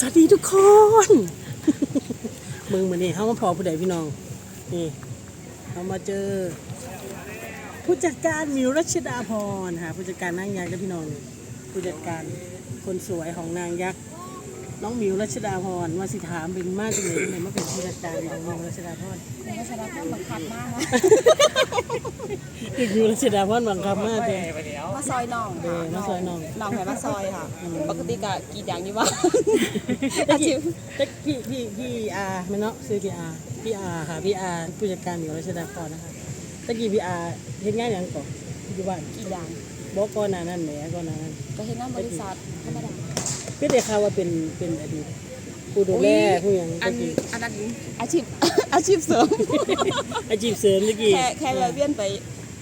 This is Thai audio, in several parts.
สวัสดีทุกคนมึงมานี่เขามาพอผู้ใดพี่น้อง นี่เขามาเจอ ผู้จัดการมิวรัชดาพรค่ะผู้จัดการนางยักษ์นะพี่น้อง ผู้จัดการคนสวยของนางยักษ์ น้องมิวรัชดาพรมาสิถามเป็นมากจังเลยทำไมมาเป็นผู้จัดการของมิวรัชดาพรคุณวัชรพลบังคับมากนะคือมิวรัชดาพรบังคับมากเลย มาซอยน้องเออมาซอยน้องน้องให้มาซอยค่ะ ปกติกะกรีดอย่างนี้ว่าอาชีพแต่พี่พี่พี่อาร์ไม่เนาะซื้อพี่อาร์พี่อาร์ค่ะพี่อาร์ผู้จัดการมิวรัชดาพรนะคะตะกี้พี่อาร์เฮ็ดงานอย่างก่อนอยู่บ้านกรีดอย่าง บอกก่อนหน้านั้นแหมก่อนหน้านั้นก็เห็นงานบริษัทธรรมดาก็ได้ข่าวว่าเป็นเป็นอดีตผู้ดูแลผู้หยังอัตะนกี้อันนั้นอาชีพ อาชีพเสริม อาชีพเสริมตะกี้แค่แค่แวะเวียนไป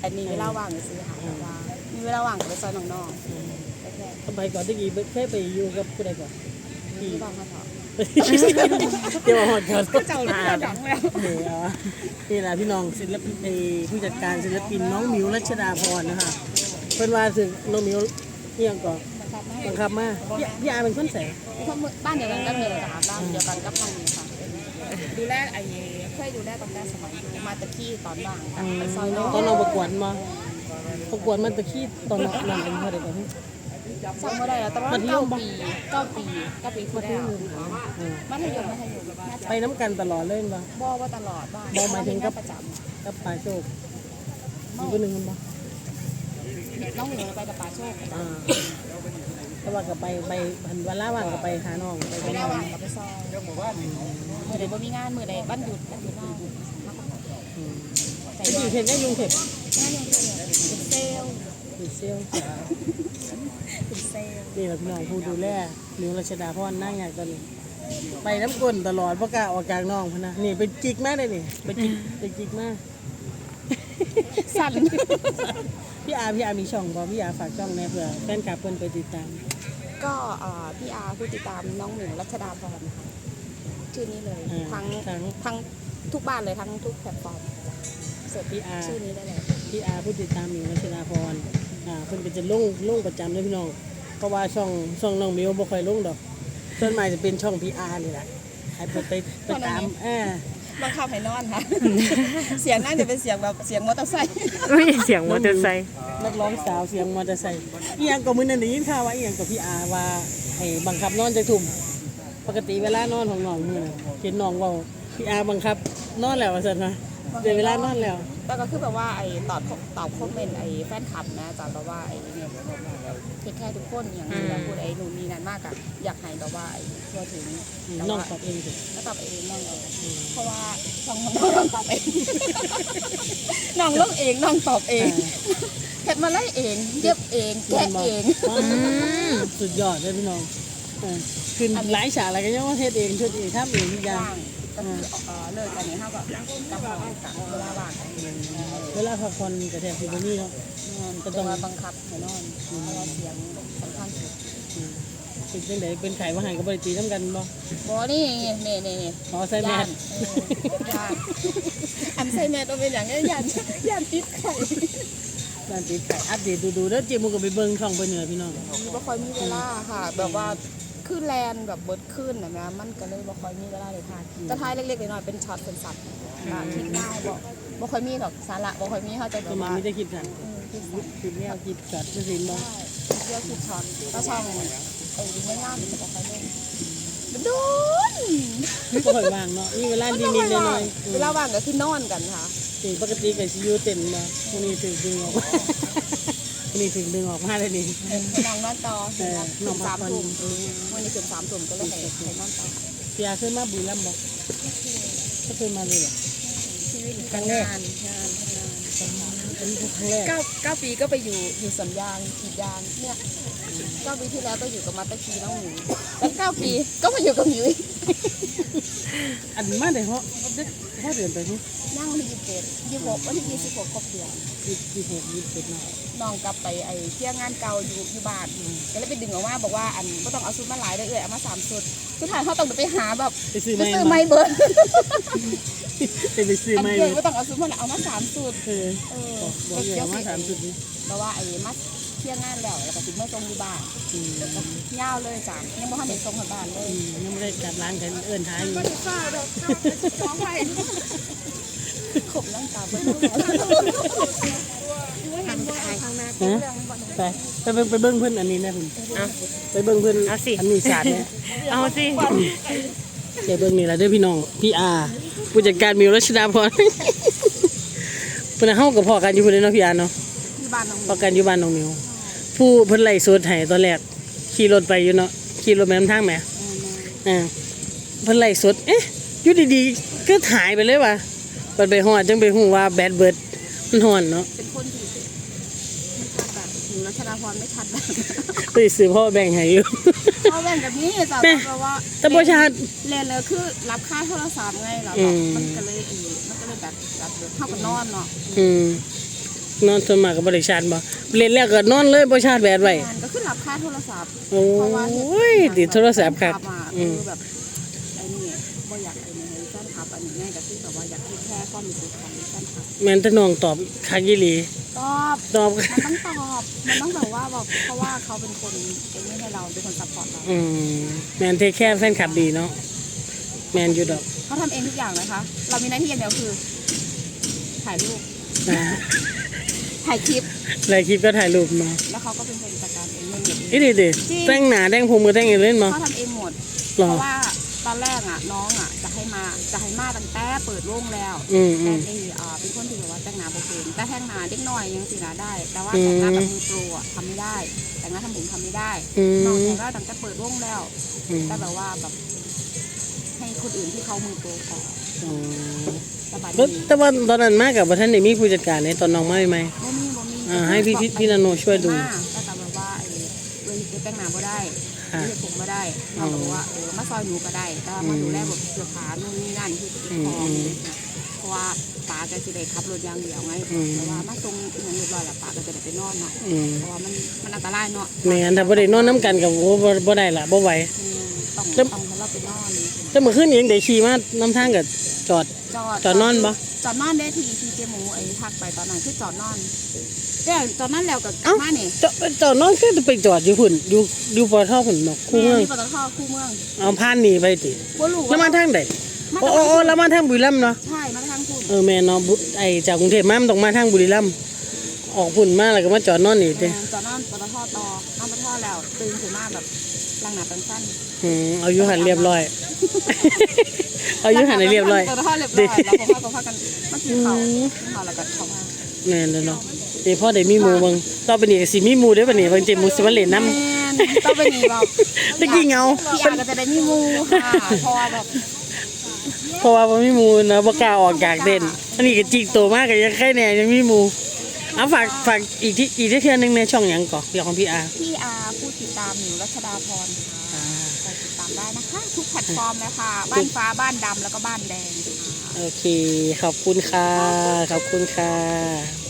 อันนี้เวลาว่างซื้อค่ะแต่ว่ามีเวลาว่างก็ไปซอยน้องๆแต่แค่สมัยก่อนตะกี้เคยไปอยู่กับผู้ใดก่อนที่บ้านเขาเถอะเดี๋ยวมาหอดก่อนเจ้าเจ้าดังแล้วนี่เอาวะนี่แหละพี่น้องศิลปินเอ่อผู้จัดการศิลปินน้องมิวรัชดาพรนะคะ เพิ่นว่าถึงน้องมิวเอี่ยงก่อนบังคับมาพี่พี่อาเป็นคนใส่เพราะบ้านเดียวกันกับเดียวกันค่ะบ้านเดียวกันกับน้องนี่ค่ะดูแลไอ้เคยดูแลตั้งแต่สมัยมาตะกี้ตอนว่างไปซอยน้องตอนเราประกวดมาประกวดมันตะขี้ตอนนั้นเป็นเท่าไหร่ก่อนจำไม่ได้แล้วแต่ว่าเก้าปีเก้าปีเก้าปีที่แล้วมัธยมมัธยมน่าจะไปน้ำกันตลอดเลยบ่บ่ว่าตลอดบ้างบ่หมายถึงกับประจำกับปลาโชคอีกคนหนึ่งมันบ่ น้องหนูไปกับป่าโชคระจอ่าแต่ว่าก็ไปไปพันวันละว่างก็ไปหาน้องไปำกัไม่บได้น้องว่างกับไปซอยเมื่อใดบ่มีงานเมื่อใดบ้านหยุดบ้านหยุดมา嗯ใจไปอยู่เห็นได้ยุงเห็บงานยังเป็นเป็นเซลล์เป็นเซลล์เป็นเซลล์นี่แหละพี่น้องผู้ดูแลนิวรัชดาพรนั่งอยากตอนนี้ ไปน้ำก้นตลอดเพราะกล้าออกกลางน้องพะนะนี่ไปจิกมากเลยนี่ไปจิกไปจิกมาก สั่นพี่อาร์พี่อาร์มีช่องบอพี่อาร์ฝากช่องแน่เผื่อแฟนคลับเพิ่นไปติดตาม ก็เอ่อพี่อาร์ผู้ติดตามน้องหนูรัชดาพรนะคะชื่อนี้เลยอ่าทั้งทั้ง ทั้งทุกบ้านเลยทั้งทุกแพลตฟอร์มเสิร์ชพี่อาร์ชื่อนี้ได้เลยพี่อาร์ผู้ติดตามนิวรัชดาพรอ่าเพิ่นก็จะลงลงประจำเลยพี่น้อง เพราะว่าช่องช่องน้องมิวบ่ค่อยลงดอกส่วนมากจะเป็นช่องพี่อาร์นี่แหละให้เพิ่นไปไปตามเออ บังคับให้นอนค่ะ เสียงน่าจะเป็นเสียงแบบเสียงมอเตอร์ไซค์ไม่เสียงมอเตอร์ไซค์นักร้องสาวเสียงมอเตอร์ไซค์อีหยังก็มื้อนั้นได้ยินข่าวว่าอีหยังกับพี่อาว่าให้บังคับนอนจักทุ่มปกติเวลานอนของน้องมื้อนั้นเห็นน้องเว้าพี่อาบังคับนอนแล้วว่าซั่นนะเดี๋ยวเวลานอนแล้ว แต่ก็คือแบบว่าไอ้ตอบตอบคอมเมนต์ไอ้แฟนคลับนะจากแบบว่าไอ้เนี่ยเทคแค่ทุกคนอย่างที่เราพูดไอ้นูมีนั้นมากอะอยากให้แบบว่าไอ้ทั่วถึงน้องตอบเองสิก็ตอบเองน้องเองเพราะว่าช่องของน้องตอบเองน้องเล่องเองน้องตอบเองเฮ็ดมาไล่เองเย็บเองแกะเองสุดยอดเลยพี่น้องเออขึ้นหลายฉากอะไรก็ยังว่าเฮ็ดเองเฮ็ดเองทำเองทุกอย่าง ก็คือเอ่อเลิกกันนี้เท่ากับกับเรากับเวลาว่างกันเวลาพักผ่อนก็แทบสิบ่มีเนาะก็ต้องมาบังคับให้นอนเพราะว่าเสียงสำคัญสุดเป็นจังไดเป็นไข้ว่าหันก็บ่ได้ตีนํกันบ่บอนี่นี่นี่นี่ ขอใส่แมย่าสนเออย่านอันใส่แมสตัวเป็นอย่างนี้ย่านย่านติดไข่ด้านติดไข้อัปเดตดูๆเด้อเจมูก็ไปเบิ่งช่องเพิ่นนี่ล่ะพี่น้องบ่ค่อยมีเวลาค่ะ แบบว่า ขึ้นแลนแบบเบิดขึ้นนะแม่มันก็เลยบ่ค่อยมีเวลาเลยค่ะจะทายเล็กๆน้อยๆเป็นช็อตเป็นสัตว์ค่ะคลิปเงาบ่บ่ค่อยมีหรอกสาระบ่ค่อยมีเขาจะแบก็บมาว่าไม่ได้คิดกันเออคลิปสัตว์คิดแนวคิดจัดไม่สินบ่ใช่เที่ยวคลิปช็อตก็ช่องเออไม่งามจะบ่ค่อยเล่นมันโดนบ่ค่อยว่างเนาะมีเวลานิดๆหน่อยๆเวลาว่างก็คือนอนกันค่ะสิปกติก็สิอยู่เต็มบ่มื้อนี้ถึงดึงออกมามื้อ นี้ถึงดึงออกมาเลยนี่ให้น้องนอนต่อเออถึงสามนอนพักผ่อนทุ่มวันนี้ถึงสามทุ่มก็เลยให้ให้นอนต่อเสียเคยมาบุรีรัมย์บ่ก็เคยมาเลยเหรอชีวิตครั้งแรกงานงานทำงานอันนี้คือครั้งแรกเก้าเก้าปีก็ไปอยู่อยู่สวนยางกรีดยางเนี่ยเก้าปีที่แล้วก็อยู่กับมาตะคีน้องหนูแล้วเก้าปีก็มาอยู่กับหมิวอีกอันมาได้เหาะเด็กเฮาเดือนไปนี่นั่งวันที่ยี่สิบเจ็ดยี่สิบหกวันที่ยี่สิบหกครบเดือน26 27เนาะ น้องกลับไปไอ้เที่ยงงานเก่าอยู่อยู่บ้านก็เลยไปดึงออกมาบอกว่าอันก็ต้องเอาชุดมาหลายเลยเอ้ยเอามาสามชุดสุดท้ายเขาต้องไปหาแบบไปซื้อไปไม้ซื้อไม้เบิร์ดไปไปซื้ออันไม้เดีเลยวยไม่ต้องเอาชุดมาหลายเอามาสามชุดเออเออบอกบอกอย่ามาถามสุดนี้แปลว่าไอ้มัดลียร์งานแล้วแล้วก็สิมาส่งอยู่บ้านอืมแล้วก็ยาวเลยจ้ะยังบ่ทันได้ส่งถึงบ้านเลยอืมยังไม่ได้กลับร้านกันเอิ้นท้ายอยู่ก็จะฟ้าดอกข้าวจ้องไว้ขบน้ำตา เบิ่งฮะไปไปเบิ่งไปเบิ่งเพิ่นอันนี้นะเพิ่นเอาไปเบิ่งเพิ่นเอาสิ อันนี้ศาสตร์เนี่ยเอาสิเดี๋ยวเบิ่งนี่ล่ะเด้อพี่น้องพี่อาผู้จัดการมิวรัชดาพรเพิ่นนะเฮากับพ่อกันอยู่พุ่นเด้อเนาะพี่อาเนาะที่บ้านน้องพอกันอยู่บ้านน้องมิวผู้เพิ่นไล่สดให้ตอนแรกขี่รถไปอยู่เนาะขี่รถไปนำทางแหม อ่าเพิ่นไล่สด เอ๊ะอยู่ดีๆ ก็หายไปเลยว่ะเปิดไปฮอดจังไปฮู้ว่าแบดเบิดมันฮ้อนเนาะเป็นคนที่ไม่ชัดแบบหนู รัชดาพรไม่ชัดแบบไปซื้อพ่อแบ่งให้อยู่ เขาแบ่งกับนี้จ้ะแม่ เพราะว่าแต่บ่ชัดเรียนเลยคือรับค่าโทรศัพท์ไงแล้วอืแบบมมันก็เลยเออมันก็เลยแบบแบบเท่ากับนอนเนาะอืมนอนส่วนมากก็บ่ได้ชาร์จบ่เล่นแล้วก็นอนเลยบ่ชาร์จแบตไว้งานก็คือรับค่าโทรศัพท์โอ้ยติดโทรศัพท์คักอะอืม คือแบบไอ้นี่ บ่อยากไอ้นี่ให้แฟนคลับอันนี้ง่ายก็คือแบบว่าอยากให้แค่ความรู้สึกของแฟนคลับแม่นแต่น้องตอบคักอีหลี ตอบตอบ มันต้องตอบมันต้องแบบว่าแบบเพราะว่าเขาเป็นคนเอ็นให้เราเป็นคนซัพพอร์ตเราอืมแม่นเทคแค่แฟนคลับดีเนาะแม่นอยู่ดอกเขาทำเองทุกอย่างนะคะ เรามีหน้าที่อย่างเดียวคือ ถ่ายรูปนะถ่ายคลิปหลายคลิปก็ถ่ายรูปมาแล้วเขาก็เป็นคนจัดการเองเงินเก็บเองอีดีดิจริง แต่งหน้าแต่งผมมือแต่งเองเล่นมาเขาทำเองหมด หรเพอราะว่า ตอนแรกอะน้องอะจะให้มาจะให้มาตั้งแต่เปิดวงแล้วอืมอืแต่มไอ้อ่าเป็นคนที่แบบว่าแต่งหน้าโบเป็นแต่แต่งหน้าเด็กน้อยยังสีหน้าได้ แต่ว่าอืม แต่งหน้าแบบมือโปรอะทำไม่ได้ แต่งหน้าทำผมทำไม่ได้อืมน้องแต่งหน้าตั้งแต่เปิดวงแล้วอืมแต่แบบว่าแบบให้คนอื่นที่เขามือโปรก่อนอ๋อแต่บัดแล้วนี้แต่ว่าตอนนั้นมากับบ่ทันได้มีผู้จัดการในตอนน้องมาใหม่บ่มีบ่มีอ่าให้พี่พี่พี่นาโนช่วยดู มา เรียกผมบ่ได้น้องก็บอกว่าเออมาซอยหนูก็ได้แต่ว่ามาดูแลแบบเสื้อผ้านู่นนี่นั่นที่ติดคออืมเพราะว่าป้าก็สิได้ขับรถอย่างเดียวไงอืมแต่ว่ามาส่งอหย่างเรียบร้อยแล้วป้าก็จะได้ไปนอนเนาะอืมเพราะว่ามันมันอันตรายเนาะแม่นถ้าบ่ได้นอนน้ำกันกับโอ้บ่บ่ได้ล่ะบ่ไหว อืมต้องแล้วต้องให้เราไปนอนแต่เมื่อคืนเองได้ขี่มาน้ำทางก็จอด จอดจอดนอนปะจอดนอนได้ทีทีเจหมูไอ้ทักไปตอนนั้นคือจอดนอนเดี๋ยวจอดนอนแล้วกับกลับมานี่จอดจอดนอนคือไปจอดอยู่พุ่นอยู่อยู่ปอทอพุ่นเนาะคู่เมืองมีปตทคู่เมืองเอาผ่านหนีไปติบ่รู้แล้วมาทางใดมาโอ้โอ้โอ้แล้วมาทางบุรีรัมย์เนาะใช่มาทางคุณเออแม่เนาะบุไอจากกรุงเทพมามันต้องมาทางบุรีรัมย์ออกพุ่นมาแล้วก็มาจอดนอนนี่ติจอดนอนปตทต่อนอนปตทแล้ว ตื่นขึ้นมาแบบล้างหน้าแปรงฟัน อืมเอาอยู่หันเรียบร้อย เอาอยู่หันให้เรียบร้อยปตทเรียบร้อยแล้วผมว่าก็พากันมากินข้าวกินข้าวแล้วก็เข้ามาแม่นแล้วเนาะเดี๋ยวพ่อได้มีหมู่เบิ่งต่อไปนี้ก็สิมีหมู่เด้อบัดนี้เบิ่งเจหมูสิมาเล่นน้ำ แม่นต้องไปนี่แบบตะกี้เหงา พี่อาก็จะได้มีหมูค่ะเพราะว่าแบบเพราะว่าบ่มีหมู่นะบ่กล้าออกจากเด่นอันนี้ก็จิกโตมากก็ยังใครแน่ยังมีหมู่เอาฝากฝากอีกที่อีกที่เทื่อนึงในช่องหยังก่อนเรื่องของพี่อาพี่อาผู้ติดตามหนูรัชดาพรค่ะไปติดตามได้นะคะ ทุกแพลตฟอร์มเลยค่ะ บ้านฟ้าบ้านดำแล้วก็บ้านแดงค่ะ โอเค ขอบคุณค่ะ ขอบคุณค่ะ